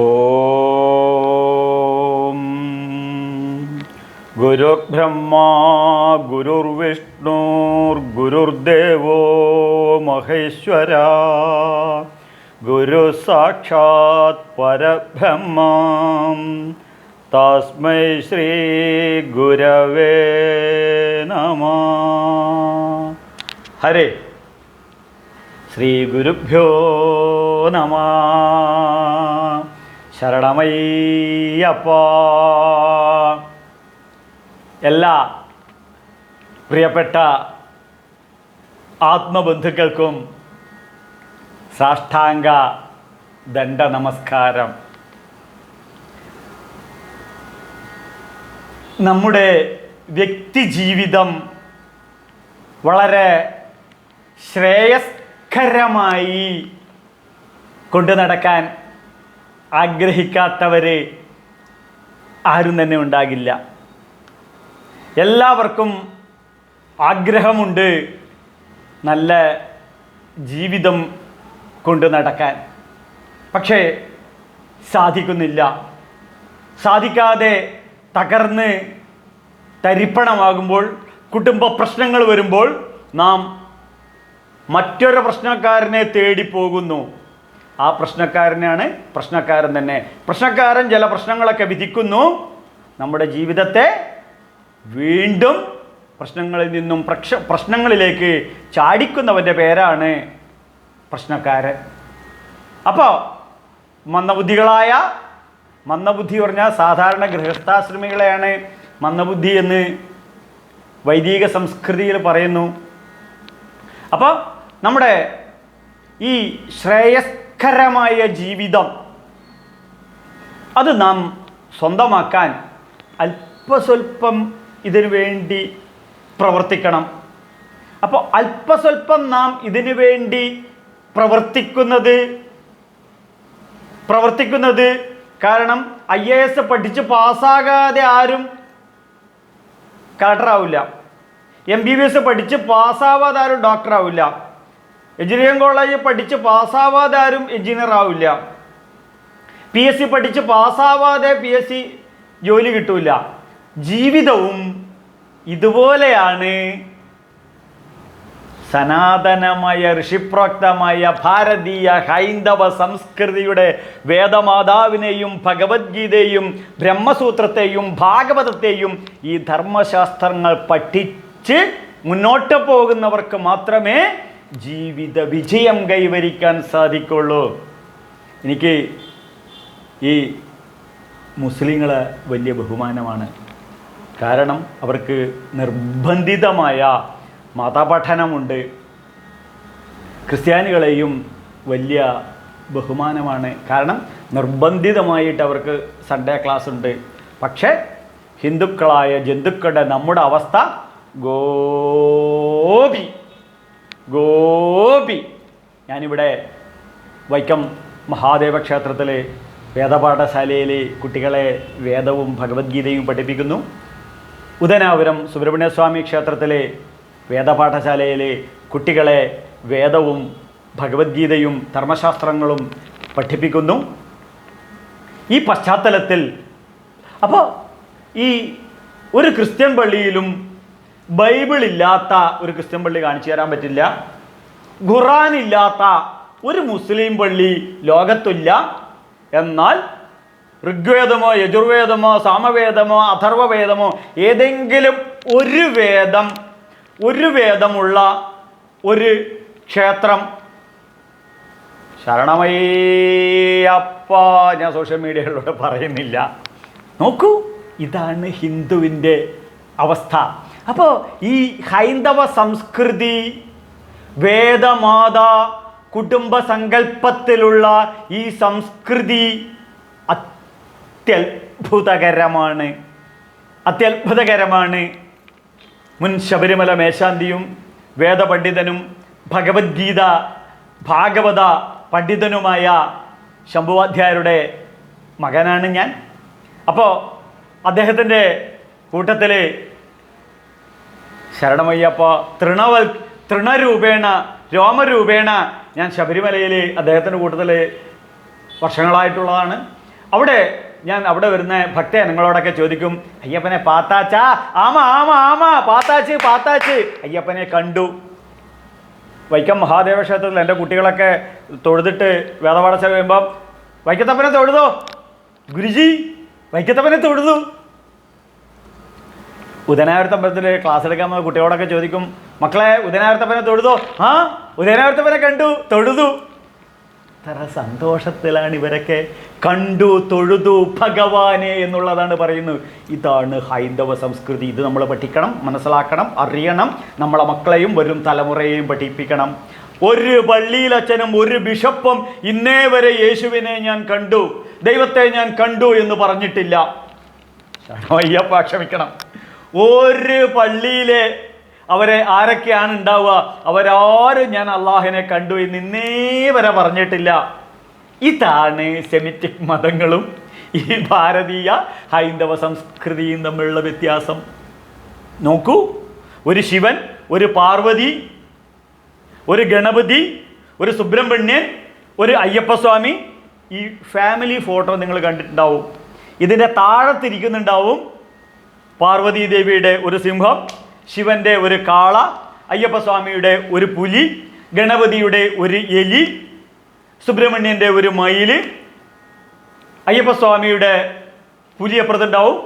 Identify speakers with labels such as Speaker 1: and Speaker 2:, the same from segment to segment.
Speaker 1: ഓം. ഗുരുബ്രഹ്മ ഗുരുർവിഷ്ണുർ ഗുരുർദേവോ മഹേശ്വര. ഗുരു സാക്ഷാത് പരബ്രഹ്മ. തസ്മൈ ശ്രീ ഗുരവേ നമ. ഹരേ. ശ്രീ ഗുരുഭ്യോ നമ. ശരണമയ്യപ്പ. എല്ലാ പ്രിയപ്പെട്ട ആത്മബന്ധുക്കൾക്കും സാഷ്ടാംഗ ദണ്ഡ നമസ്കാരം. നമ്മുടെ വ്യക്തിജീവിതം വളരെ ശ്രേയസ്കരമായി കൊണ്ടു നടക്കാൻ ആഗ്രഹിക്കാത്തവർ ആരും തന്നെ ഉണ്ടാകില്ല. എല്ലാവർക്കും ആഗ്രഹമുണ്ട് നല്ല ജീവിതം കൊണ്ട് നടക്കാൻ. പക്ഷേ സാധിക്കുന്നില്ല. സാധിക്കാതെ തകർന്ന് തരിപ്പണമാകുമ്പോൾ കുടുംബ പ്രശ്നങ്ങൾ വരുമ്പോൾ നാം മറ്റൊരു പ്രശ്നക്കാരനെ തേടി പോകുന്നു. ആ പ്രശ്നക്കാരനാണ് പ്രശ്നക്കാരൻ തന്നെ. പ്രശ്നക്കാരൻ ചില പ്രശ്നങ്ങളൊക്കെ വിധിക്കുന്നു. നമ്മുടെ ജീവിതത്തെ വീണ്ടും പ്രശ്നങ്ങളിൽ നിന്നും പ്രക്ഷ പ്രശ്നങ്ങളിലേക്ക് ചാടിക്കുന്നവന്റെ പേരാണ് പ്രശ്നക്കാരൻ. അപ്പോൾ മന്ദബുദ്ധികളായ മന്ദബുദ്ധി പറഞ്ഞാൽ സാധാരണ ഗൃഹസ്ഥാശ്രമികളെയാണ് മന്ദബുദ്ധി എന്ന് വൈദിക സംസ്കൃതിയിൽ പറയുന്നു. അപ്പോൾ നമ്മുടെ ഈ ശ്രേയസ്കരമായ ജീവിതം. അത് നാം സ്വന്തമാക്കാൻ അല്പസ്വല്പം ഇതിനു വേണ്ടി പ്രവർത്തിക്കണം. അപ്പോൾ അല്പസ്വല്പം നാം ഇതിനു വേണ്ടി പ്രവർത്തിക്കുന്നത് പ്രവർത്തിക്കുന്നത് കാരണം ഐ എ എസ് പഠിച്ച് പാസ്സാകാതെ ആരും കളക്ടറാവില്ല എം ബി ബി എസ് പഠിച്ച് പാസ്സാവാതെ ആരും ഡോക്ടർ ആവില്ല എഞ്ചിനീയറിംഗ് കോളേജ് പഠിച്ച് പാസ്സാവാതെ ആരും എഞ്ചിനീയർ ആവില്ല. പി എസ് സി പഠിച്ച് പാസ്സാവാതെ പി എസ് സി ജോലി കിട്ടൂല. ജീവിതവും ഇതുപോലെയാണ് സനാതനമായ ഋഷിപ്രോക്തമായ ഭാരതീയ ഹൈന്ദവ സംസ്കൃതിയുടെ വേദമാതാവിനെയും ഭഗവത്ഗീതയും ബ്രഹ്മസൂത്രത്തെയും ഭാഗവതത്തെയും ഈ ധർമ്മശാസ്ത്രങ്ങൾ പഠിച്ച് മുന്നോട്ട് പോകുന്നവർക്ക് മാത്രമേ ജീവിത വിജയം കൈവരിക്കാൻ സാധിക്കുള്ളൂ. എനിക്ക് ഈ മുസ്ലിങ്ങളെ വലിയ ബഹുമാനമാണ്. കാരണം അവർക്ക് നിർബന്ധിതമായ മതപഠനമുണ്ട്. ക്രിസ്ത്യാനികളെയും വലിയ ബഹുമാനമാണ്. കാരണം നിർബന്ധിതമായിട്ട് അവർക്ക് സൺഡേ ക്ലാസ് ഉണ്ട്. പക്ഷേ ഹിന്ദുക്കളായ ജന്തുക്കളുടെ നമ്മുടെ അവസ്ഥ ഗോപി. ഗോപി. ഞാനിവിടെ വൈക്കം മഹാദേവ ക്ഷേത്രത്തിലെ വേദപാഠശാലയിലെ കുട്ടികളെ വേദവും ഭഗവത്ഗീതയും പഠിപ്പിക്കുന്നു. ഉദനാപുരം സുബ്രഹ്മണ്യസ്വാമി ക്ഷേത്രത്തിലെ വേദപാഠശാലയിലെ കുട്ടികളെ വേദവും ഭഗവത്ഗീതയും ധർമ്മശാസ്ത്രങ്ങളും പഠിപ്പിക്കുന്നു. ഈ പശ്ചാത്തലത്തിൽ അപ്പോൾ ഈ ഒരു ക്രിസ്ത്യൻ പള്ളിയിലും ബൈബിൾ ഇല്ലാത്ത ഒരു ക്രിസ്ത്യൻ പള്ളി കാണിച്ചു തരാൻ പറ്റില്ല. ഖുറാൻ ഇല്ലാത്ത ഒരു മുസ്ലിം പള്ളി ലോകത്തില്ല. എന്നാൽ ഋഗ്വേദമോ യജുർവേദമോ സാമവേദമോ അഥർവവേദമോ ഏതെങ്കിലും ഒരു വേദം ഒരു വേദമുള്ള ഒരു ക്ഷേത്രം. ശരണമയ്യപ്പ ഞാൻ സോഷ്യൽ മീഡിയകളിലൂടെ പറയുന്നില്ല. നോക്കൂ ഇതാണ് ഹിന്ദുവിന്റെ അവസ്ഥ. അപ്പോൾ ഈ ഹൈന്ദവ സംസ്കൃതി വേദമാത കുടുംബ സങ്കല്പത്തിലുള്ള ഈ സംസ്കൃതി അത്യത്ഭുതകരമാണ്. അത്യത്ഭുതകരമാണ്. മുൻ ശബരിമല മേശാന്തിയും വേദപണ്ഡിതനും ഭഗവത്ഗീത ഭാഗവത പണ്ഡിതനുമായ ശംഭുവാധ്യായരുടെ മകനാണ് ഞാൻ. അപ്പോൾ അദ്ദേഹത്തിന്റെ കൂട്ടത്തിൽ ശരണമയ്യപ്പ തൃണവൽ തൃണരൂപേണ രോമരൂപേണ ഞാൻ ശബരിമലയിൽ അദ്ദേഹത്തിന്റെ കൂട്ടത്തിൽ വർഷങ്ങളായിട്ടുള്ളതാണ്. അവിടെ ഞാൻ അവിടെ വരുന്ന ഭക്തജനങ്ങളോടൊക്കെ ചോദിക്കും അയ്യപ്പനെ പാത്താച്ചാ? ആമ ആമ ആമ പാത്താച്ച് പാത്താച്ച്. അയ്യപ്പനെ കണ്ടു. വൈക്കം മഹാദേവ ക്ഷേത്രത്തിൽ എന്റെ കുട്ടികളൊക്കെ തൊഴുതിട്ട് വേദപാഠശ കഴിയുമ്പം വൈക്കത്തപ്പനെ തൊഴുതോ? ഗുരുജി വൈക്കത്തപ്പനെ തൊഴുതു. ഉദയനാവരത്തമ്പലത്തിൽ ക്ലാസ് എടുക്കാൻ വന്ന കുട്ടികളോടൊക്കെ ചോദിക്കും മക്കളെ ഉദയനാരത്തപ്പനെ തൊഴുതോ ആ ഉദയനാരത്തപ്പനെ കണ്ടു തൊഴുതു എത്ര സന്തോഷത്തിലാണ് ഇവരൊക്കെ. കണ്ടു തൊഴുതു ഭഗവാനെ എന്നുള്ളതാണ് പറയുന്നത് ഇതാണ് ഹൈന്ദവ സംസ്കൃതി. ഇത് നമ്മൾ പഠിക്കണം മനസ്സിലാക്കണം അറിയണം. നമ്മളെ മക്കളെയും വരും തലമുറയെയും പഠിപ്പിക്കണം. ഒരു പള്ളിയിലച്ഛനും ഒരു ബിഷപ്പും ഇന്നേ വരെ യേശുവിനെ ഞാൻ കണ്ടു. ദൈവത്തെ ഞാൻ കണ്ടു എന്ന് പറഞ്ഞിട്ടില്ല. അയ്യപ്പ ക്ഷമിക്കണം. ഒരു പള്ളിയിലെ അവരെ ആരൊക്കെയാണ് ഉണ്ടാവുക? അവരാരും ഞാൻ അള്ളാഹിനെ കണ്ടു എന്ന് ഇന്നേ വരെ പറഞ്ഞിട്ടില്ല. ഇതാണ് സെമിറ്റിക് മതങ്ങളും ഈ ഭാരതീയ ഹൈന്ദവ സംസ്കൃതിയും തമ്മിലുള്ള വ്യത്യാസം. നോക്കൂ ഒരു ശിവൻ ഒരു പാർവതി ഒരു ഗണപതി ഒരു സുബ്രഹ്മണ്യൻ ഒരു അയ്യപ്പസ്വാമി ഈ ഫാമിലി ഫോട്ടോ നിങ്ങൾ കണ്ടിട്ടുണ്ടാവും. ഇതിന്റെ താഴത്തിരിക്കുന്നുണ്ടാവും പാർവതി ദേവിയുടെ ഒരു സിംഹം ശിവന്റെ ഒരു കാള അയ്യപ്പസ്വാമിയുടെ ഒരു പുലി ഗണപതിയുടെ ഒരു എലി സുബ്രഹ്മണ്യന്റെ ഒരു മയിൽ അയ്യപ്പസ്വാമിയുടെ പുലി എപ്പുറത്തുണ്ടാവും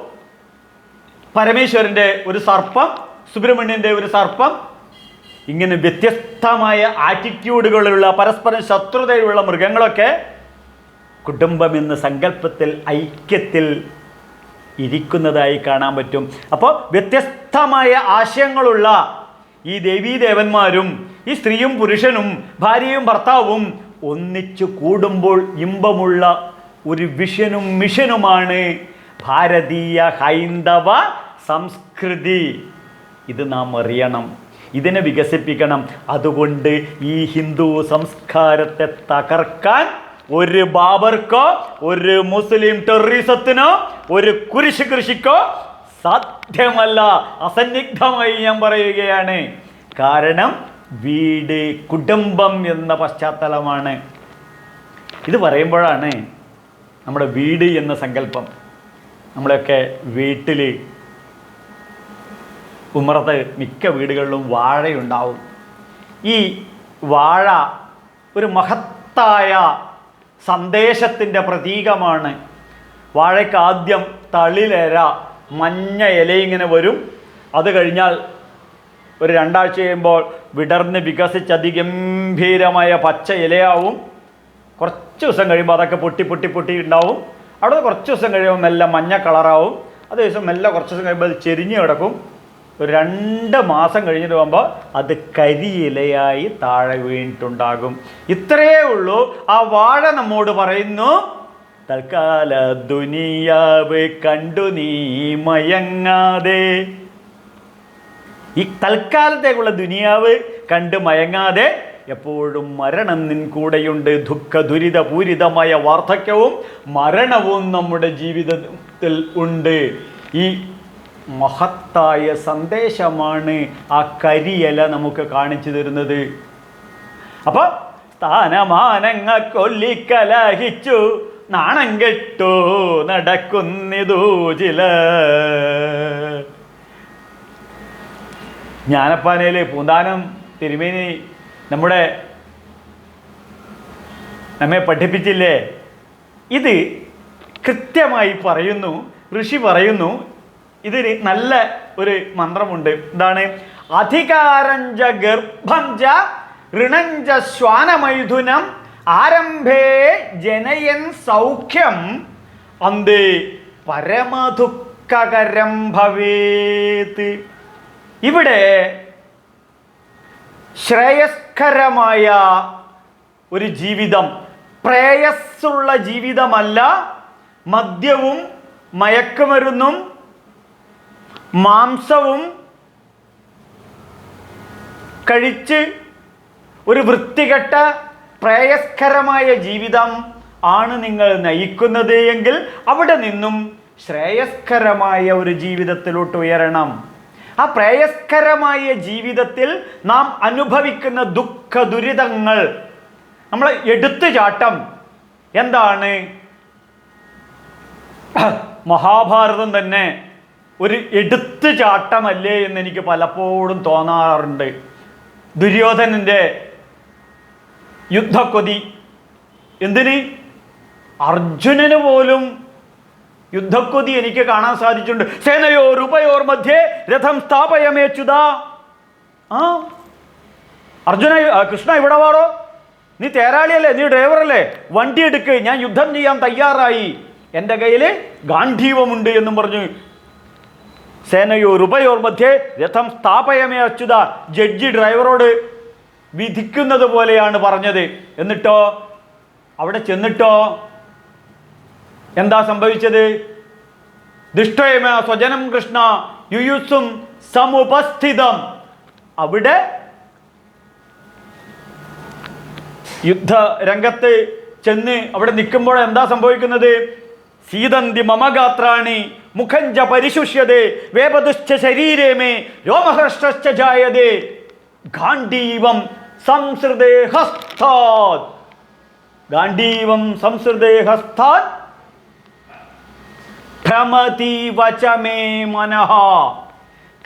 Speaker 1: പരമേശ്വരന്റെ ഒരു സർപ്പം സുബ്രഹ്മണ്യന്റെ ഒരു സർപ്പം. ഇങ്ങനെ വ്യത്യസ്തമായ ആറ്റിറ്റ്യൂഡുകളുള്ള പരസ്പരം ശത്രുതയുള്ള മൃഗങ്ങളൊക്കെ കുടുംബം എന്ന സങ്കല്പത്തിൽ ഐക്യത്തിൽ ഇരിക്കുന്നതായി കാണാൻ പറ്റും. അപ്പോൾ വ്യത്യസ്തമായ ആശയങ്ങളുള്ള ഈ ദേവീദേവന്മാരും ഈ സ്ത്രീയും പുരുഷനും ഭാര്യയും ഭർത്താവും ഒന്നിച്ചു കൂടുമ്പോൾ ഇമ്പമുള്ള ഒരു വിഷനും മിഷനുമാണ് ഭാരതീയ ഹൈന്ദവ സംസ്കൃതി. ഇത് നാം അറിയണം. ഇതിനെ വികസിപ്പിക്കണം. അതുകൊണ്ട് ഈ ഹിന്ദു സംസ്കാരത്തെ തകർക്കാൻ ഒരു ബാബർക്കോ ഒരു മുസ്ലിം ടെററിസത്തിനോ ഒരു കുരിശ് കൃഷിക്കോ സാധ്യമല്ല. അസന്നിഗ്ധമായി ഞാൻ പറയുകയാണ്. കാരണം വീട് കുടുംബം എന്ന പശ്ചാത്തലമാണ്. ഇത് പറയുമ്പോഴാണ് നമ്മുടെ വീട് എന്ന സങ്കല്പം. നമ്മളെയൊക്കെ വീട്ടിൽ ഉമ്മറത്ത് മിക്ക വീടുകളിലും വാഴയുണ്ടാവും. ഈ വാഴ ഒരു മഹത്തായ സന്ദേശത്തിന്റെ പ്രതീകമാണ്. വാഴയ്ക്ക് ആദ്യം തളിലര മഞ്ഞ ഇലയിങ്ങനെ വരും. അത് കഴിഞ്ഞാൽ ഒരു രണ്ടാഴ്ച കഴിയുമ്പോൾ വിടർന്ന് വികസിച്ച് അതിഗംഭീരമായ പച്ച ഇലയാവും. കുറച്ച് ദിവസം കഴിയുമ്പോൾ അതൊക്കെ പൊട്ടി പൊട്ടി പൊട്ടി ഉണ്ടാവും. അവിടെ കുറച്ച് ദിവസം കഴിയുമ്പോൾ മെല്ലെ മഞ്ഞ കളറാവും. അത് ദിവസം മെല്ലെ കുറച്ച് ദിവസം കഴിയുമ്പോൾ അത് ചെരിഞ്ഞ് കിടക്കും. ഒരു രണ്ട് മാസം കഴിഞ്ഞിട്ട് പോകുമ്പോൾ അത് കരിയിലയായി താഴെ വീണിട്ടുണ്ടാകും. ഇത്രയേ ഉള്ളൂ. ആ വാഴ നമ്മോട് പറയുന്നു തൽക്കാല ദുനിയാവ് കണ്ടു നീ മയങ്ങാതെ. ഈ തൽക്കാലത്തേക്കുള്ള ദുനിയാവ് കണ്ട് മയങ്ങാതെ എപ്പോഴും മരണം നിൻ കൂടെയുണ്ട്. ദുഃഖ ദുരിത പൂരിതമായ വാർദ്ധക്യവും മരണവും നമ്മുടെ ജീവിതത്തിൽ ഉണ്ട്. ഈ മഹത്തായ സന്ദേശമാണ് ആ കരിയല നമുക്ക് കാണിച്ചു തരുന്നത്. അപ്പൊ സ്ഥാനമാനങ്ങ കൊല്ലിക്കലഹിച്ചു നാണം കെട്ടു നടക്കുന്നിതൂ ചില ജ്ഞാനപ്പാനയിൽ പൂന്താനം തിരുമേനി നമ്മുടെ നമ്മെ പഠിപ്പിച്ചില്ലേ? ഇത് കൃത്യമായി പറയുന്നു ഋഷി പറയുന്നു ഇതിന് നല്ല ഒരു മന്ത്രമുണ്ട്. എന്താണ് അധികാരഞ്ച ഗർഭഞ്ച ഋണഞ്ച ശ്വാനമൈഥുനം ആരംഭേ ജനയൻ സൗഖ്യം അന്തേ പരമദുഃഖകരം ഭവേത്. ഇവിടെ ശ്രേയസ്കരമായ ഒരു ജീവിതം പ്രേയസ്സുള്ള ജീവിതമല്ല മദ്യവും മയക്കുമരുന്നും മാംസവും കഴിച്ച് ഒരു വൃത്തികെട്ട പ്രേയസ്കരമായ ജീവിതം ആണ് നിങ്ങൾ നയിക്കുന്നത് എങ്കിൽ അവിടെ നിന്നും ശ്രേയസ്കരമായ ഒരു ജീവിതത്തിലോട്ട് ഉയരണം. ആ പ്രേയസ്കരമായ ജീവിതത്തിൽ നാം അനുഭവിക്കുന്ന ദുഃഖ ദുരിതങ്ങൾ നമ്മൾ എടുത്തുചാട്ടം എന്താണ്? മഹാഭാരതം തന്നെ ഒരു എടുത്തു ചാട്ടമല്ലേ എന്ന് എനിക്ക് പലപ്പോഴും തോന്നാറുണ്ട്. ദുര്യോധനന്റെ യുദ്ധക്കൊതി. എന്തിന്? അർജുനന് പോലും യുദ്ധക്കൊതി എനിക്ക് കാണാൻ സാധിച്ചിട്ടുണ്ട്. സേനയോർ ഉപയോർ മധ്യേ രഥം സ്ഥാപയമേച്ചുത. ആ? അർജുന കൃഷ്ണ ഇവിടെ വാറോ നീ തേരാളിയല്ലേ? നീ ഡ്രൈവറല്ലേ? വണ്ടി എടുക്ക്. ഞാൻ യുദ്ധം ചെയ്യാൻ തയ്യാറായി. എന്റെ കയ്യിൽ ഗാന്ധീവമുണ്ട് എന്നും പറഞ്ഞു സേനയോർ റുബയോർ മധ്യേ രഥം സ്ഥാപയമേ അച്യുത ജഡ്ജി ഡ്രൈവറോട് വിധിക്കുന്നത് പോലെയാണ് പറഞ്ഞത്. എന്നിട്ടോ? അവിടെ ചെന്നിട്ടോ? എന്താ സംഭവിച്ചത്? ദുഷ്ടയമ സ്വജനം കൃഷ്ണ യുയുസും സമുപസ്ഥിതം. അവിടെ യുദ്ധ രംഗത്ത് ചെന്ന് അവിടെ നിൽക്കുമ്പോൾ എന്താ സംഭവിക്കുന്നത്? സീതന്തി മമഗാത്രാണി മുഖഞ്ച പരിശുഷ്യതേ വേപതുശ്ച ശരീരേ മേ രോമഹർഷ്ടശ്ച ജായതേ. ഗാണ്ഡീവം സംസൃതേ ഹസ്താത് ഹസ്താത് ഭ്രമതി വചമേ മനഃ.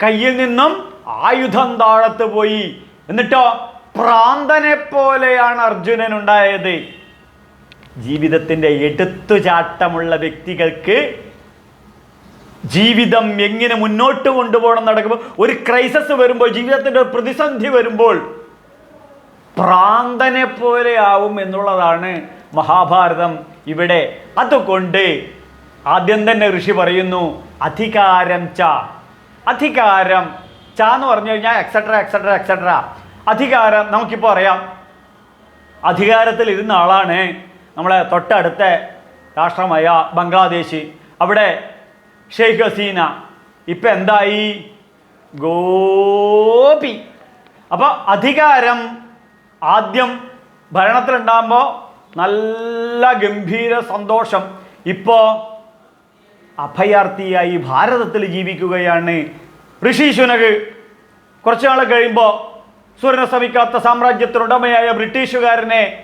Speaker 1: കയ്യിൽ നിന്നും ആയുധം താഴത്ത് പോയി. എന്നിട്ടോ പ്രാന്തനെ പോലെയാണ് അർജുനൻ ഉണ്ടായത് ജീവിതത്തിന്റെ എടുത്തുചാട്ടമുള്ള വ്യക്തികൾക്ക് ജീവിതം എങ്ങനെ മുന്നോട്ട് കൊണ്ടുപോകണം നടക്കുമ്പോൾ ഒരു ക്രൈസസ് വരുമ്പോൾ ജീവിതത്തിന്റെ ഒരു പ്രതിസന്ധി വരുമ്പോൾ പ്രാന്തനെ പോലെ ആവും എന്നുള്ളതാണ് മഹാഭാരതം ഇവിടെ. അതുകൊണ്ട് ആദ്യം തന്നെ ഋഷി പറയുന്നു അധികാരം ച. അധികാരം ച എന്ന് പറഞ്ഞു കഴിഞ്ഞാൽ എക്സെട്ര എക്സെട്ര എക്സെട്ര അധികാരം നമുക്കിപ്പോൾ അറിയാം. അധികാരത്തിൽ ഇരുന്ന ആളാണ് നമ്മളെ തൊട്ടടുത്ത രാഷ്ട്രമായ ബംഗ്ലാദേശ്. അവിടെ ഷെയ്ഖ് ഹസീന. ഇപ്പം എന്തായി? ഗോപി. അപ്പോൾ അധികാരം ആദ്യം ഭരണത്തിലുണ്ടാകുമ്പോൾ നല്ല ഗംഭീര സന്തോഷം. ഇപ്പോൾ അഭയാർത്ഥിയായി ഭാരതത്തിൽ ജീവിക്കുകയാണ് ഋഷി ശുനക് കുറച്ചു നാൾ കഴിയുമ്പോൾ സൂര്യനെ ശ്രമിക്കാത്ത സാമ്രാജ്യത്തിനുടമയായ ബ്രിട്ടീഷുകാരനെ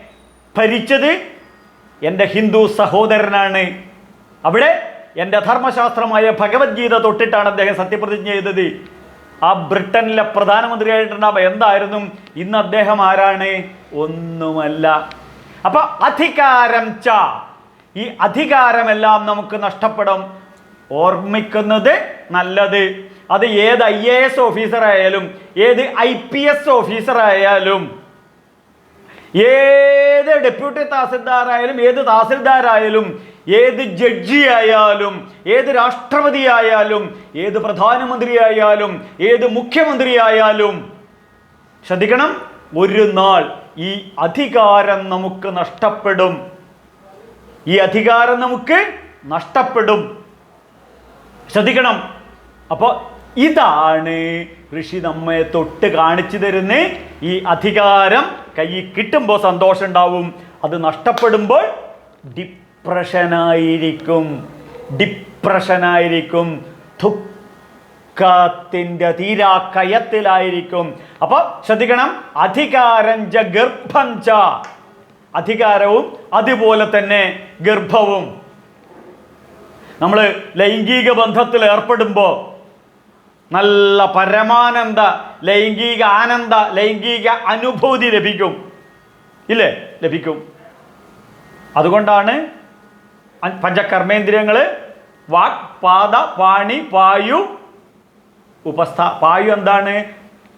Speaker 1: ഭരിച്ചത് എന്റെ ഹിന്ദു സഹോദരനാണ്. അവിടെ എന്റെ ധർമ്മശാസ്ത്രമായ ഭഗവത്ഗീത തൊട്ടിട്ടാണ് അദ്ദേഹം സത്യപ്രതിജ്ഞ ചെയ്തത്. ആ ബ്രിട്ടനിലെ പ്രധാനമന്ത്രിയായിട്ടുണ്ടാവുക എന്തായിരുന്നു? ഇന്ന് അദ്ദേഹം ആരാണ്? ഒന്നുമല്ല. അപ്പൊ അധികാരം ച. ഈ അധികാരമെല്ലാം നമുക്ക് നഷ്ടപ്പെടും. ഓർമ്മിക്കുന്നത് നല്ലത്. അത് ഏത് ഐ എ എസ് ഓഫീസറായാലും ഏത് ഐ പി എസ് ഓഫീസറായാലും ഏത് ഡെപ്യൂട്ടി തഹസിൽദാറായാലും ഏത് തഹസിൽദാരായാലും ഏത് ജഡ്ജി ആയാലും ഏത് രാഷ്ട്രപതി ആയാലും ഏത് പ്രധാനമന്ത്രി ആയാലും ഏത് മുഖ്യമന്ത്രി ആയാലും ശ്രദ്ധിക്കണം ഒരു നാൾ ഈ അധികാരം നമുക്ക് നഷ്ടപ്പെടും. ഈ അധികാരം നമുക്ക് നഷ്ടപ്പെടും. ശ്രദ്ധിക്കണം. അപ്പോൾ ഇതാണ് ഋഷി നമ്മെ തൊട്ട് കാണിച്ചു തരുന്ന ഈ അധികാരം. കൈ കിട്ടുമ്പോൾ സന്തോഷം ഉണ്ടാവും അത് നഷ്ടപ്പെടുമ്പോൾ ഡിപ്രഷനായിരിക്കും ഡിപ്രഷനായിരിക്കും ദുഃഖത്തിന്റെ തീരാക്കയത്തിലായിരിക്കും. അപ്പൊ ശ്രദ്ധിക്കണം അധികാരം ച ഗർഭം ച. അധികാരവും അതുപോലെ തന്നെ ഗർഭവും. നമ്മൾ ലൈംഗിക ബന്ധത്തിൽ ഏർപ്പെടുമ്പോൾ നല്ല പരമാനന്ദ ലൈംഗിക ആനന്ദ ലൈംഗിക അനുഭൂതി ലഭിക്കും. ഇല്ലേ? ലഭിക്കും. അതുകൊണ്ടാണ് പഞ്ചകർമ്മേന്ദ്രിയങ്ങൾ വാക് പാത പാണി വായു ഉപസ്ഥ വായു എന്താണ്?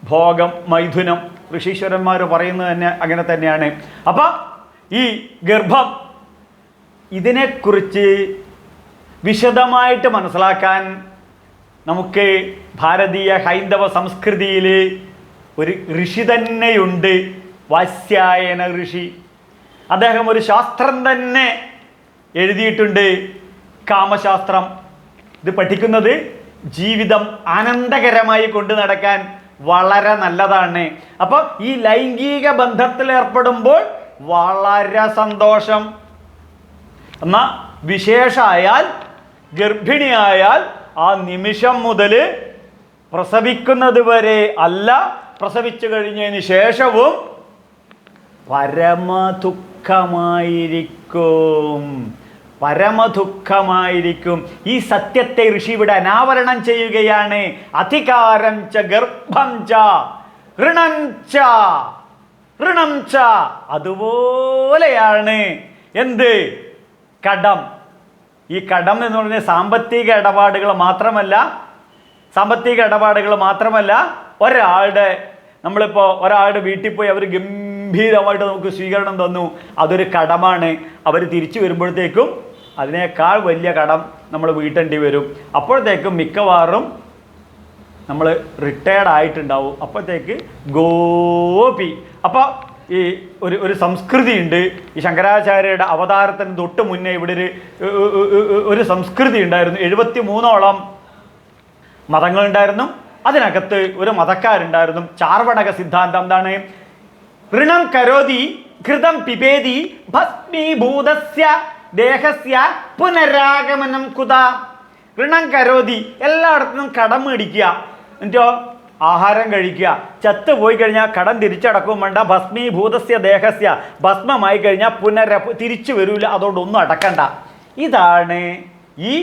Speaker 1: ഭോഗം മൈഥുനം. ഋഷീശ്വരന്മാർ പറയുന്നത് തന്നെ അങ്ങനെ തന്നെയാണ്. അപ്പം ഈ ഗർഭം ഇതിനെക്കുറിച്ച് വിശദമായിട്ട് മനസ്സിലാക്കാൻ നമുക്ക് ഭാരതീയ ഹൈന്ദവ സംസ്കൃതിയിൽ ഒരു ഋഷി തന്നെയുണ്ട്. വാസ്യായന ഋഷി. അദ്ദേഹം ഒരു ശാസ്ത്രം തന്നെ എഴുതിയിട്ടുണ്ട് കാമശാസ്ത്രം. ഇത് പഠിക്കുന്നത് ജീവിതം ആനന്ദകരമായി കൊണ്ടു നടക്കാൻ വളരെ നല്ലതാണ്. അപ്പോൾ ഈ ലൈംഗിക ബന്ധത്തിൽ ഏർപ്പെടുമ്പോൾ വളരെ സന്തോഷം. എന്നാ വിശേഷായാൽ ഗർഭിണിയായാൽ ആ നിമിഷം മുതൽ പ്രസവിക്കുന്നത് വരെ അല്ല പ്രസവിച്ചു കഴിഞ്ഞതിന് ശേഷവും പരമ ദുഃഖമായിരിക്കും പരമദുഃഖമായിരിക്കും. ഈ സത്യത്തെ ഋഷി ഇവിടെ അനാവരണം ചെയ്യുകയാണ്. അധികാരം ച ഗർഭം ച ഋണം ച ഋണം ച. അതുപോലെയാണ് എന്ത്? കടം. ഈ കടം എന്ന് പറഞ്ഞാൽ സാമ്പത്തിക ഇടപാടുകൾ മാത്രമല്ല സാമ്പത്തിക ഇടപാടുകൾ മാത്രമല്ല ഒരാളുടെ നമ്മളിപ്പോൾ ഒരാളുടെ വീട്ടിൽ പോയി അവർ ഗംഭീരമായിട്ട് നമുക്ക് സ്വീകരണം തന്നു. അതൊരു കടമാണ്. അവർ തിരിച്ചു വരുമ്പോഴത്തേക്കും അതിനേക്കാൾ വലിയ കടം നമ്മൾ വീട്ടേണ്ടി വരും. അപ്പോഴത്തേക്കും മിക്കവാറും നമ്മൾ റിട്ടയർഡ് ആയിട്ടുണ്ടാവും. അപ്പോഴത്തേക്ക് ഗോപി. അപ്പോൾ ഈ ഒരു ഒരു സംസ്കൃതി ഉണ്ട് ഈ ശങ്കരാചാര്യയുടെ അവതാരത്തിന് തൊട്ട് മുന്നേ ഇവിടെ ഒരു ഒരു സംസ്കൃതി ഉണ്ടായിരുന്നു. എഴുപത്തി മൂന്നോളം മതങ്ങളുണ്ടായിരുന്നു. അതിനകത്ത് ഒരു മതക്കാരുണ്ടായിരുന്നു. ചാർവണക സിദ്ധാന്തം എന്താണ്? ഋണം കരോതി ഘൃതം പിബേതി ഭസ്മീഭൂതസ്യ ദേഹസ്യ പുനരാഗമനം കുത. ഋണം കരോതി എല്ലായിടത്തും കടം മേടിക്കുക. എന്നിട്ടോ ആഹാരം കഴിക്കുക. ചത്ത് പോയി കഴിഞ്ഞാൽ കടം തിരിച്ചടക്കും. വേണ്ട ഭസ്മീഭൂതസ്യ ദേഹസ്യ. ഭസ്മമായി കഴിഞ്ഞാൽ പുനര തിരിച്ചു വരൂല. അതുകൊണ്ടൊന്നും അടക്കണ്ട. ഇതാണ് ഈ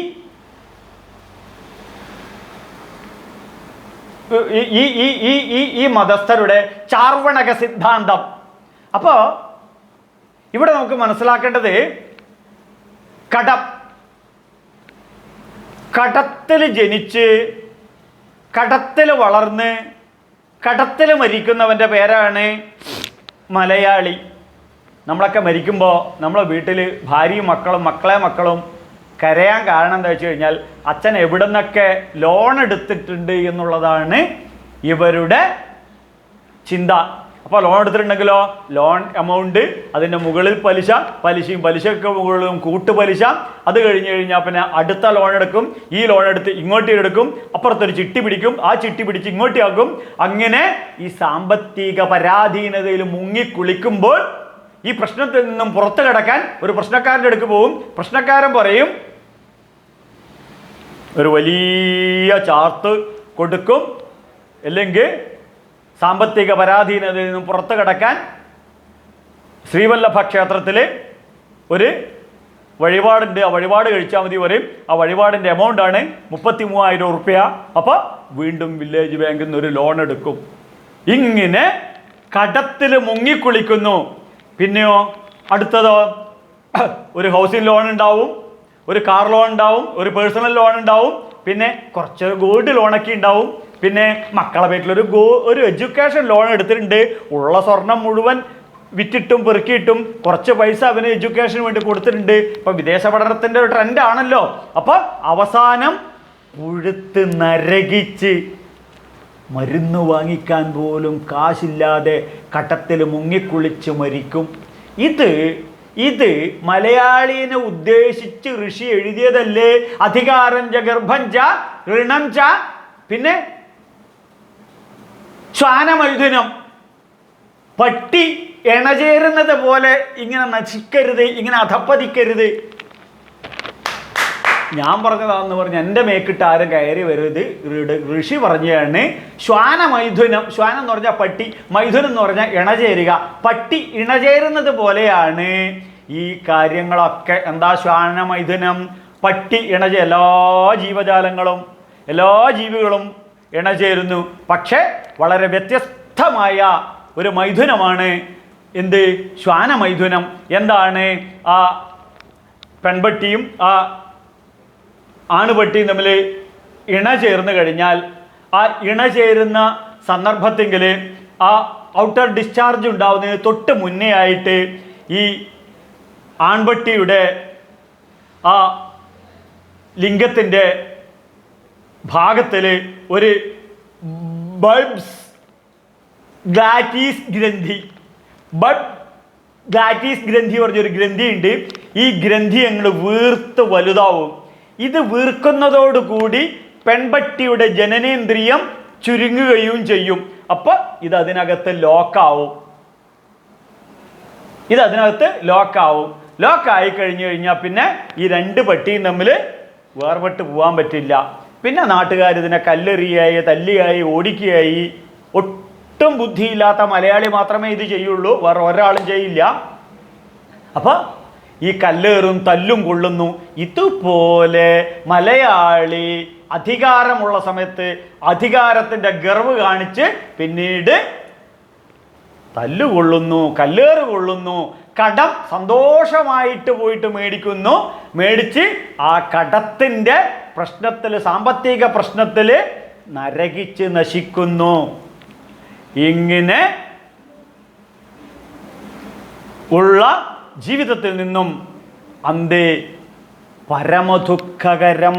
Speaker 1: ഈ ഈ ഈ ഈ ഈ ഈ മതസ്ഥരുടെ ചാർവണക സിദ്ധാന്തം. അപ്പോൾ ഇവിടെ നമുക്ക് മനസ്സിലാക്കേണ്ടത് കടം. കടത്തിൽ ജനിച്ച് കടത്തിൽ വളർന്ന് കടത്തിൽ മരിക്കുന്നവന്റെ പേരാണ് മലയാളി. നമ്മളൊക്കെ മരിക്കുമ്പോൾ നമ്മളെ വീട്ടിൽ ഭാര്യയും മക്കളും മക്കളെ മക്കളും കരയാൻ കാരണം എന്താ വെച്ച് കഴിഞ്ഞാൽ അച്ഛൻ എവിടെ നിന്നൊക്കെ ലോൺ എടുത്തിട്ടുണ്ട് എന്നുള്ളതാണ് ഇവരുടെ ചിന്ത. അപ്പോൾ ലോൺ എടുത്തിട്ടുണ്ടെങ്കിലോ? ലോൺ എമൗണ്ട് അതിന്റെ മുകളിൽ പലിശ പലിശയും പലിശയ്ക്ക് മുകളിലും കൂട്ടുപലിശ അത് കഴിഞ്ഞ് കഴിഞ്ഞാൽ പിന്നെ അടുത്ത ലോൺ എടുക്കും. ഈ ലോൺ എടുത്ത് ഇങ്ങോട്ട് എടുക്കും. അപ്പുറത്തൊരു ചിട്ടി പിടിക്കും. ആ ചിട്ടി പിടിച്ച് ഇങ്ങോട്ടാക്കും അങ്ങനെ ഈ സാമ്പത്തിക പരാധീനതയിൽ മുങ്ങിക്കുളിക്കുമ്പോൾ ഈ പ്രശ്നത്തിൽ നിന്നും പുറത്തു കിടക്കാൻ ഒരു പ്രശ്നക്കാരന്റെ അടുക്ക് പോവും. പ്രശ്നക്കാരൻ പറയും ഒരു വലിയ ചാർത്ത് കൊടുക്കും. അല്ലെങ്കിൽ സാമ്പത്തിക പരാധീനതയിൽ നിന്നും പുറത്തു കടക്കാൻ ശ്രീവല്ലഭ ക്ഷേത്രത്തിൽ ഒരു വഴിപാടുണ്ട്. ആ വഴിപാട് കഴിച്ചാൽ മതി പറയും. ആ വഴിപാടിന്റെ എമൗണ്ട് ആണ് മുപ്പത്തി മൂവായിരം ഉറുപ്പ്യ. അപ്പോൾ വീണ്ടും വില്ലേജ് ബാങ്കിൽ നിന്ന് ഒരു ലോൺ എടുക്കും. ഇങ്ങനെ കടത്തിൽ മുങ്ങിക്കുളിക്കുന്നു. പിന്നെയോ അടുത്തതോ? ഒരു ഹൗസിംഗ് ലോൺ ഉണ്ടാവും ഒരു കാർ ലോൺ ഉണ്ടാവും ഒരു പേഴ്സണൽ ലോൺ ഉണ്ടാവും പിന്നെ കുറച്ച് ഗോൾഡ് ലോണൊക്കെ ഉണ്ടാവും. പിന്നെ മക്കളെ ഒരു ഗോ ഒരു എഡ്യൂക്കേഷൻ ലോൺ എടുത്തിട്ടുണ്ട്. ഉള്ള സ്വർണം മുഴുവൻ വിറ്റിട്ടും പെറുക്കിയിട്ടും കുറച്ച് പൈസ അവന് എഡ്യൂക്കേഷന് വേണ്ടി കൊടുത്തിട്ടുണ്ട്. ഇപ്പം വിദേശ പഠനത്തിന്റെ ഒരു ട്രെൻഡ് ആണല്ലോ. അപ്പോൾ അവസാനം പുഴുത്ത് നരകിച്ച് മരുന്ന് വാങ്ങിക്കാൻ പോലും കാശില്ലാതെ കട്ടത്തിൽ മുങ്ങിക്കുളിച്ച് മരിക്കും. ഇത് ഇത് മലയാളീനെ ഉദ്ദേശിച്ച് ഋഷി എഴുതിയതല്ലേ? അധികാരം ച ഗർഭം ഋണം ച പിന്നെ ശ്വാനമൈഥുനം പട്ടി ഇണചേരുന്നത് പോലെ ഇങ്ങനെ നശിക്കരുത് ഇങ്ങനെ അധപ്പതിക്കരുത്. ഞാൻ പറഞ്ഞതാന്ന് പറഞ്ഞ് എന്റെ മേക്കിട്ട് ആരും കയറി വരരുത്. ഋഷി പറഞ്ഞതാണ് ശ്വാന മൈഥുനം ശ്വാനം എന്ന് പറഞ്ഞാൽ പട്ടി മൈഥുനം എന്ന് പറഞ്ഞാൽ ഇണചേരുക പട്ടി ഇണചേരുന്നത് പോലെയാണ് ഈ കാര്യങ്ങളൊക്കെ. എന്താ ശ്വാന മൈഥുനം പട്ടി ഇണച എല്ലാ ജീവജാലങ്ങളും എല്ലാ ജീവികളും ഇണചേരുന്നു. പക്ഷേ വളരെ വ്യത്യസ്തമായ ഒരു മൈഥുനമാണ്. എന്ത്? ശ്വാന മൈഥുനം. എന്താണ്? ആ പെൺപട്ടിയും ആ ആണുപട്ടിയും തമ്മിൽ ഇണ ചേർന്ന് കഴിഞ്ഞാൽ ആ ഇണ ചേരുന്ന സന്ദർഭത്തെങ്കിൽ ആ ഔട്ടർ ഡിസ്ചാർജ് ഉണ്ടാവുന്നതിന് തൊട്ട് മുന്നേ ആയിട്ട് ഈ ആൺപട്ടിയുടെ ആ ലിംഗത്തിന്റെ ഭാഗത്തിൽ ഒരു ബൾബ്സ് ഗ്ലാറ്റീസ് ഗ്രന്ഥി. ബട്ട് ഗ്ലാറ്റീസ് ഗ്രന്ഥി പറഞ്ഞൊരു ഗ്രന്ഥി ഉണ്ട് ഈ ഗ്രന്ഥി ഞങ്ങൾ വീർത്ത് വലുതാവും. ഇത് വീർക്കുന്നതോടുകൂടി പെൺപട്ടിയുടെ ജനനേന്ദ്രിയം ചുരുങ്ങുകയും ചെയ്യും. അപ്പൊ ഇത് അതിനകത്ത് ലോക്കാവും. ഇത് അതിനകത്ത് ലോക്കാവും. ലോക്കായി കഴിഞ്ഞു കഴിഞ്ഞാൽ പിന്നെ ഈ രണ്ട് പട്ടിയും തമ്മിൽ വേർപെട്ട് പോകാൻ പറ്റില്ല. പിന്നെ നാട്ടുകാർ ഇതിനെ കല്ലെറിയായി തല്ലിയായി ഓടിക്കുകയായി. ഒട്ടും ബുദ്ധിയില്ലാത്ത മലയാളി മാത്രമേ ഇത് ചെയ്യുള്ളൂ. വേറെ ഒരാളും ചെയ്യില്ല. അപ്പോൾ ഈ കല്ലേറും തല്ലും കൊള്ളുന്നു. ഇതുപോലെ മലയാളി അധികാരമുള്ള സമയത്ത് അധികാരത്തിന്റെ ഗർവ് കാണിച്ച് പിന്നീട് തല്ലുകൊള്ളുന്നു കല്ലേറ് കൊള്ളുന്നു. കടം സന്തോഷമായിട്ട് പോയിട്ട് മേടിക്കുന്നു. മേടിച്ച് ആ കടത്തിന്റെ പ്രശ്നത്തിൽ സാമ്പത്തിക പ്രശ്നത്തിൽ നരകിച്ച് നശിക്കുന്നു. ഇങ്ങനെ ഉള്ള ജീവിതത്തിൽ നിന്നും അന്തേ പരമദുഃഖകരം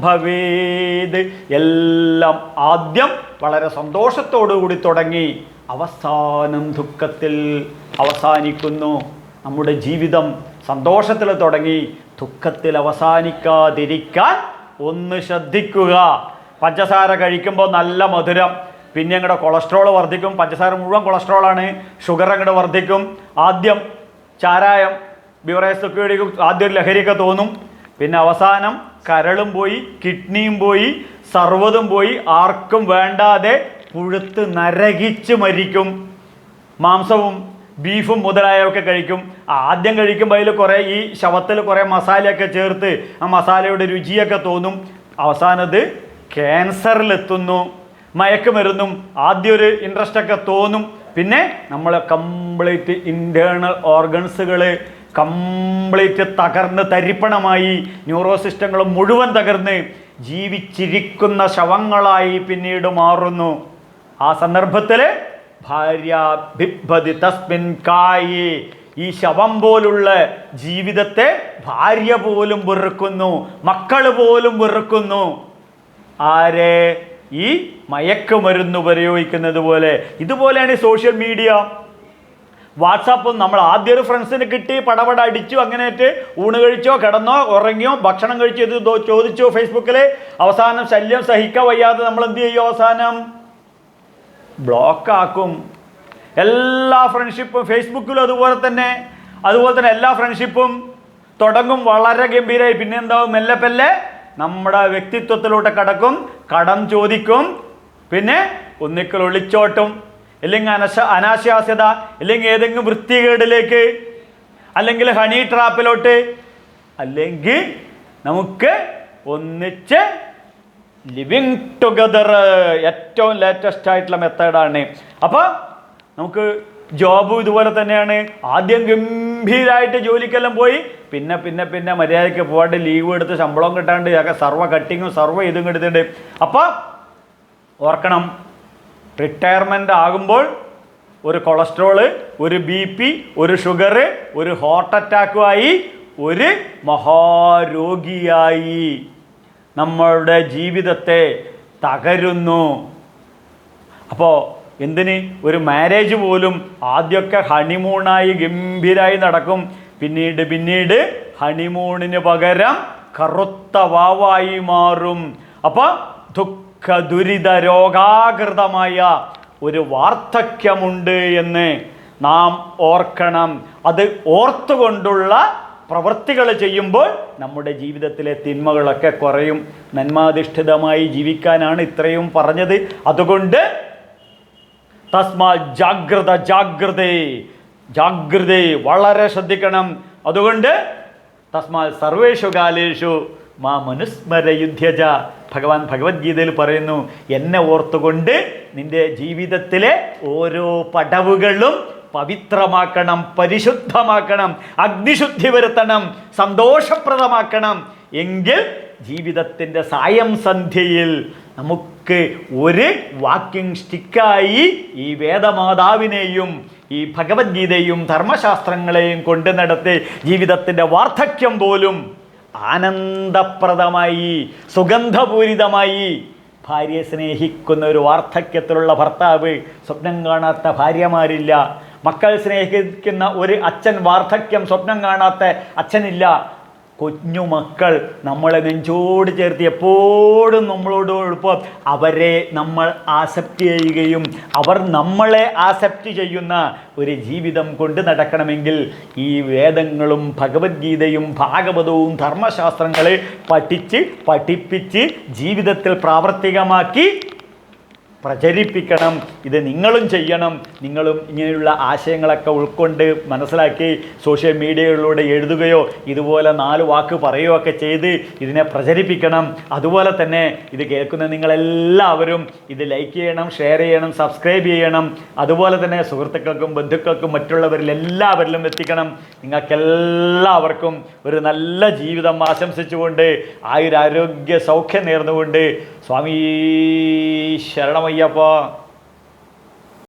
Speaker 1: ഭവേത്. എല്ലാം ആദ്യം വളരെ സന്തോഷത്തോടു കൂടി തുടങ്ങി അവസാനം ദുഃഖത്തിൽ അവസാനിക്കുന്നു. നമ്മുടെ ജീവിതം സന്തോഷത്തിൽ തുടങ്ങി ദുഃഖത്തിൽ അവസാനിക്കാതിരിക്കാൻ ഒന്ന് ശ്രദ്ധിക്കുക. പഞ്ചസാര കഴിക്കുമ്പോൾ നല്ല മധുരം. പിന്നെ അങ്ങടെ കൊളസ്ട്രോൾ വർദ്ധിക്കും. പഞ്ചസാര മുഴുവൻ കൊളസ്ട്രോളാണ്. ഷുഗർ അങ്ങോട്ട് വർദ്ധിക്കും. ആദ്യം ചാരായം ഒക്കെ കഴിക്കും ആദ്യം ലഹരിയൊക്കെ തോന്നും. പിന്നെ അവസാനം കരളും പോയി കിഡ്നിയും പോയി സർവതും പോയി. ആർക്കും വേണ്ടാതെ പുഴുത്ത് നരകിച്ച് മരിക്കും. മാംസവും ബീഫും മുതലായവയൊക്കെ കഴിക്കും. ആദ്യം കഴിക്കുമ്പോൾ അതിൽ കുറേ ഈ ശവത്തിൽ കുറേ മസാലയൊക്കെ ചേർത്ത് ആ മസാലയുടെ രുചിയൊക്കെ തോന്നും. അവസാനത് ക്യാൻസറിലെത്തുന്നു. മയക്കുമരുന്നും ആദ്യം ഒരു ഇൻട്രസ്റ്റ് ഒക്കെ തോന്നും. പിന്നെ നമ്മളെ കംപ്ലീറ്റ് ഇന്റേർണൽ ഓർഗൻസുകൾ കംപ്ലീറ്റ് തകർന്ന് തരിപ്പണമായി ന്യൂറോ സിസ്റ്റങ്ങൾ മുഴുവൻ തകർന്ന് ജീവിച്ചിരിക്കുന്ന ശവങ്ങളായി പിന്നീട് മാറുന്നു. ആ സന്ദർഭത്തിൽ ഭാര്യ ബിഭതി തസ്മിൻ കായി. ഈ ശവം പോലുള്ള ജീവിതത്തെ ഭാര്യ പോലും വെറുക്കുന്നു മക്കൾ പോലും വെറുക്കുന്നു. ആരെ? ഈ മയക്കുമരുന്ന് ഉപയോഗിക്കുന്നത് പോലെ. ഇതുപോലെയാണ് ഈ സോഷ്യൽ മീഡിയ വാട്സാപ്പ് നമ്മൾ ആദ്യം ഒരു ഫ്രണ്ട്സിന് കിട്ടി പടപട അടിച്ചു അങ്ങനെയായിട്ട് ഊണ് കഴിച്ചോ കിടന്നോ ഉറങ്ങിയോ ഭക്ഷണം കഴിച്ചോ ഇത് ചോദിച്ചോ ഫേസ്ബുക്കിൽ അവസാനം ശല്യം സഹിക്കാൻ വയ്യാതെ നമ്മൾ എന്ത് ചെയ്യും അവസാനം? ബ്ലോക്ക് ആക്കും എല്ലാ ഫ്രണ്ട്ഷിപ്പും ഫേസ്ബുക്കിലും അതുപോലെ തന്നെ. അതുപോലെ തന്നെ എല്ലാ ഫ്രണ്ട്ഷിപ്പും തുടങ്ങും വളരെ ഗംഭീരമായി പിന്നെ എന്താവും? മെല്ലെ പെല്ലെ നമ്മുടെ വ്യക്തിത്വത്തിലൂടെ കടക്കും കടം ചോദിക്കും പിന്നെ ഒന്നിക്കൽ ഒളിച്ചോട്ടും. അല്ലെങ്കിൽ അനശ അനാശാസ്യത അല്ലെങ്കിൽ ഏതെങ്കിലും വൃത്തികേടിലേക്ക് അല്ലെങ്കിൽ ഹണി ട്രാപ്പിലോട്ട് അല്ലെങ്കിൽ നമുക്ക് ഒന്നിച്ച് ലിവിങ് ടുഗദർ ഏറ്റവും ലേറ്റസ്റ്റ് ആയിട്ടുള്ള മെത്തേഡാണ് അപ്പോൾ നമുക്ക് ജോബ് ഇതുപോലെ തന്നെയാണ്. ആദ്യം ഗംഭീരമായിട്ട് ജോലിക്കെല്ലാം പോയി. പിന്നെ പിന്നെ പിന്നെ മര്യാദയ്ക്ക് പോകാണ്ട് ലീവ് എടുത്ത് ശമ്പളം കിട്ടാണ്ട് ഒക്കെ സർവ കട്ടിങ്ങും സർവ ഇതും എടുത്തിട്ടുണ്ട്. അപ്പോൾ ഓർക്കണം റിട്ടയർമെന്റ് ആകുമ്പോൾ ഒരു കൊളസ്ട്രോൾ ഒരു ബി പി ഒരു ഷുഗർ ഒരു ഹാർട്ട് അറ്റാക്കുമായി ഒരു മഹാരോഗിയായി. നമ്മളുടെ ജീവിതത്തെ തകരുന്നു. അപ്പോൾ എന്തിന്? ഒരു മാരേജ് പോലും ആദ്യമൊക്കെ ഹണിമൂണായി ഗംഭീരായി നടക്കും. പിന്നീട് പിന്നീട് ഹണിമൂണിന് പകരം കറുത്ത വാവായി മാറും. അപ്പോൾ ദുഃഖ ദുരിത രോഗാകൃതമായ ഒരു വാർദ്ധക്യമുണ്ട് എന്ന് നാം ഓർക്കണം. അത് ഓർത്തുകൊണ്ടുള്ള പ്രവൃത്തികൾ ചെയ്യുമ്പോൾ നമ്മുടെ ജീവിതത്തിലെ തിന്മകളൊക്കെ കുറയും. നന്മാധിഷ്ഠിതമായി ജീവിക്കാനാണ് ഇത്രയും പറഞ്ഞത്. അതുകൊണ്ട് തസ്മാ ജാഗ്രത ജാഗ്രത ജാഗ്രത വളരെ ശ്രദ്ധിക്കണം. അതുകൊണ്ട് തസ്മാൽ സർവേഷു കാലേഷു മാ മനുസ്മര യുദ്ധജ ഭഗവാൻ ഭഗവത്ഗീതയിൽ പറയുന്നു എന്നെ ഓർത്തുകൊണ്ട് നിന്റെ ജീവിതത്തിലെ ഓരോ പടവുകളും പവിത്രമാക്കണം പരിശുദ്ധമാക്കണം അഗ്നിശുദ്ധി വരുത്തണം സന്തോഷപ്രദമാക്കണം. എങ്കിൽ ജീവിതത്തിന്റെ സായം സന്ധ്യയിൽ നമുക്ക് ഒരു വാക്കിംഗ് സ്റ്റിക്കായി ഈ വേദമാതാവിനെയും ഈ ഭഗവത്ഗീതയും ധർമ്മശാസ്ത്രങ്ങളെയും കൊണ്ട് നടത്തി ജീവിതത്തിന്റെ വാർദ്ധക്യം പോലും ആനന്ദപ്രദമായി സുഗന്ധപൂരിതമായി ഭാര്യയെ സ്നേഹിക്കുന്ന ഒരു വാർദ്ധക്യത്തിലുള്ള ഭർത്താവ് സ്വപ്നം കാണാത്ത ഭാര്യമാരില്ല. മക്കൾ സ്നേഹിക്കുന്ന ഒരു അച്ഛൻ വാർദ്ധക്യം സ്വപ്നം കാണാത്ത അച്ഛനില്ല. കൊഞ്ഞു മക്കൾ നമ്മളെ നെഞ്ചോട് ചേർത്ത് എപ്പോഴും നമ്മളോട് എളുപ്പം. അവരെ നമ്മൾ ആസെപ്റ്റ് ചെയ്യുകയും അവർ നമ്മളെ ആസെപ്റ്റ് ചെയ്യുന്ന ഒരു ജീവിതം കൊണ്ട് നടക്കണമെങ്കിൽ ഈ വേദങ്ങളും ഭഗവത്ഗീതയും ഭാഗവതവും ധർമ്മശാസ്ത്രങ്ങളെ പഠിച്ച് പഠിപ്പിച്ച് ജീവിതത്തിൽ പ്രാവർത്തികമാക്കി പ്രചരിപ്പിക്കണം ഇത് നിങ്ങളും ചെയ്യണം നിങ്ങളും ഇങ്ങനെയുള്ള ആശയങ്ങളൊക്കെ ഉൾക്കൊണ്ട് മനസ്സിലാക്കി സോഷ്യൽ മീഡിയകളിലൂടെ എഴുതുകയോ ഇതുപോലെ നാല് വാക്ക് പറയുകയോ ഒക്കെ ചെയ്ത് ഇതിനെ പ്രചരിപ്പിക്കണം. അതുപോലെ തന്നെ ഇത് കേൾക്കുന്ന നിങ്ങളെല്ലാവരും ഇത് ലൈക്ക് ചെയ്യണം ഷെയർ ചെയ്യണം സബ്സ്ക്രൈബ് ചെയ്യണം. അതുപോലെ തന്നെ സുഹൃത്തുക്കൾക്കും ബന്ധുക്കൾക്കും മറ്റുള്ളവരിൽ എല്ലാവരിലും എത്തിക്കണം. നിങ്ങൾക്കെല്ലാവർക്കും ഒരു നല്ല ജീവിതം ആശംസിച്ചുകൊണ്ട് ആയുരാരോഗ്യ സൗഖ്യം നേർന്നുകൊണ്ട് സ്വാമി ശരണമയ്യപ്പ